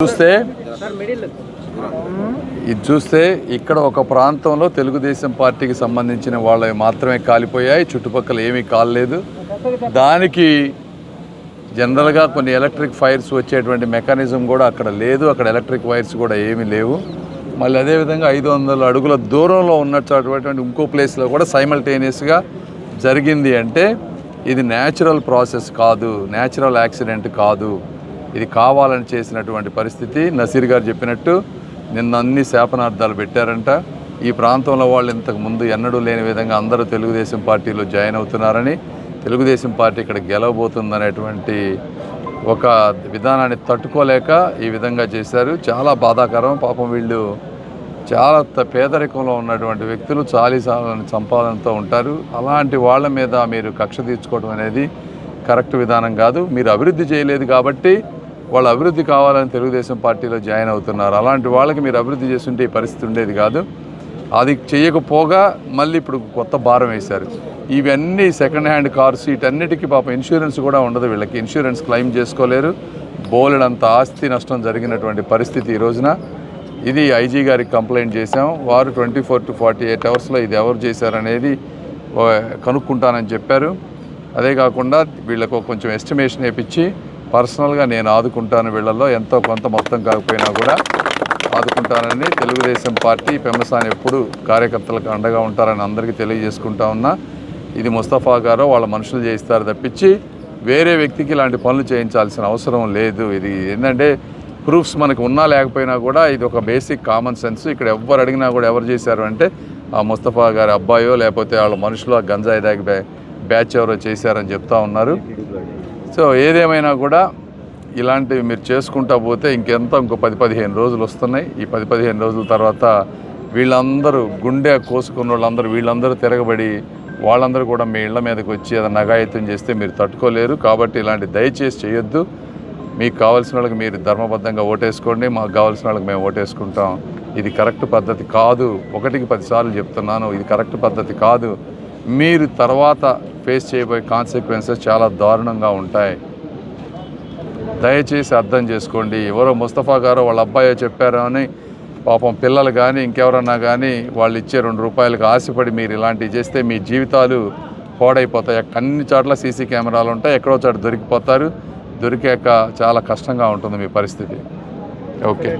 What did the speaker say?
చూస్తే ఇది చూస్తే ఇక్కడ ఒక ప్రాంతంలో తెలుగుదేశం పార్టీకి సంబంధించిన వాళ్ళవి మాత్రమే కాలిపోయాయి చుట్టుపక్కల ఏమీ కాలేదు దానికి జనరల్గా కొన్ని ఎలక్ట్రిక్ ఫైర్స్ వచ్చేటువంటి మెకానిజం కూడా అక్కడ లేదు అక్కడ ఎలక్ట్రిక్ వైర్స్ కూడా ఏమీ లేవు. మళ్ళీ అదేవిధంగా ఐదు వందల అడుగుల దూరంలో ఉన్నటువంటి ఇంకో ప్లేస్లో కూడా సైమల్టేనియస్గా జరిగింది అంటే ఇది న్యాచురల్ ప్రాసెస్ కాదు న్యాచురల్ యాక్సిడెంట్ కాదు. ఇది కావాలని చేసినటువంటి పరిస్థితి. నసీర్ గారు చెప్పినట్టు నిన్న అన్ని శాపనార్థాలు పెట్టారంట. ఈ ప్రాంతంలో వాళ్ళు ఇంతకు ముందు ఎన్నడూ లేని విధంగా అందరూ తెలుగుదేశం పార్టీలో జాయిన్ అవుతున్నారని తెలుగుదేశం పార్టీ ఇక్కడ గెలవబోతుందనేటువంటి ఒక విధానాన్ని తట్టుకోలేక ఈ విధంగా చేశారు. చాలా బాధాకరం. పాపం వీళ్ళు చాలా పేదరికంలో ఉన్నటువంటి వ్యక్తులు చాలీసాలని సంపాదనతో ఉంటారు. అలాంటి వాళ్ళ మీద మీరు కక్ష తీర్చుకోవడం అనేది కరెక్ట్ విధానం కాదు. మీరు అభివృద్ధి చేయలేదు కాబట్టి వాళ్ళు అభివృద్ధి కావాలని తెలుగుదేశం పార్టీలో జాయిన్ అవుతున్నారు. అలాంటి వాళ్ళకి మీరు అభివృద్ధి చేస్తుంటే ఈ పరిస్థితి ఉండేది కాదు. అది చేయకపోగా మళ్ళీ ఇప్పుడు కొత్త భారం వేశారు. ఇవన్నీ సెకండ్ హ్యాండ్ కార్స్ వీటన్నిటికీ పాపం ఇన్సూరెన్స్ కూడా ఉండదు వీళ్ళకి. ఇన్సూరెన్స్ క్లెయిమ్ చేసుకోలేరు. బోలెడంత ఆస్తి నష్టం జరిగినటువంటి పరిస్థితి ఈ రోజున. ఇది ఐజీ గారికి కంప్లైంట్ చేశాం. వారు twenty four to forty eight అవర్స్లో ఇది ఎవరు చేశారనేది కనుక్కుంటానని చెప్పారు. అదే కాకుండా వీళ్ళకు కొంచెం ఎస్టిమేషన్ వేపించి పర్సనల్గా నేను ఆదుకుంటాను వీళ్ళల్లో ఎంతో కొంత మొత్తం కాకపోయినా కూడా ఆదుకుంటానని తెలుగుదేశం పార్టీ పెమ్మసాని ఎప్పుడు కార్యకర్తలకు అండగా ఉంటారని అందరికీ తెలియజేసుకుంటా ఉన్నా. ఇది ముస్తఫా గారు వాళ్ళ మనుషులు చేయిస్తారు తప్పించి వేరే వ్యక్తికి ఇలాంటి పనులు చేయించాల్సిన అవసరం లేదు. ఇది ఏంటంటే ప్రూఫ్స్ మనకు ఉన్నా లేకపోయినా కూడా ఇది ఒక బేసిక్ కామన్ సెన్స్. ఇక్కడ ఎవరు అడిగినా కూడా ఎవరు చేశారు అంటే ఆ ముస్తఫా గారి అబ్బాయో లేకపోతే వాళ్ళ మనుషులు ఆ గంజాయి దాగి బ్యాచ్ ఎవరో చేశారని చెప్తా ఉన్నారు. సో ఏదేమైనా కూడా ఇలాంటివి మీరు చేసుకుంటా పోతే ఇంకెంత ఇంకో పది పదిహేను రోజులు వస్తున్నాయి. ఈ పది పదిహేను రోజుల తర్వాత వీళ్ళందరూ గుండె కోసుకున్న వాళ్ళందరూ వీళ్ళందరూ తిరగబడి వాళ్ళందరూ కూడా మీ ఇళ్ళ మీదకి వచ్చి అది నగాయత్యం చేస్తే మీరు తట్టుకోలేరు. కాబట్టి ఇలాంటి దయచేసి చేయొద్దు. మీకు కావాల్సిన వాళ్ళకి మీరు ధర్మబద్ధంగా ఓటేసుకోండి. మాకు కావాల్సిన వాళ్ళకి మేము ఓటేసుకుంటాం. ఇది కరెక్ట్ పద్ధతి కాదు. ఒకటికి పదిసార్లు చెప్తున్నాను. ఇది కరెక్ట్ పద్ధతి కాదు. మీరు తర్వాత ఫేస్ చేయబోయే కాన్సిక్వెన్సెస్ చాలా దారుణంగా ఉంటాయి. దయచేసి అర్థం చేసుకోండి. ఎవరో ముస్తఫా గారు వాళ్ళ అబ్బాయో చెప్పారో అని పాపం పిల్లలు కానీ ఇంకెవరన్నా కానీ వాళ్ళు ఇచ్చే రెండు రూపాయలకు ఆశపడి మీరు ఇలాంటివి చేస్తే మీ జీవితాలు పాడైపోతాయి. అన్ని చోట్ల సీసీ కెమెరాలు ఉంటాయి. ఎక్కడో చోట దొరికిపోతారు. దొరికాక చాలా కష్టంగా ఉంటుంది మీ పరిస్థితి. ఓకే.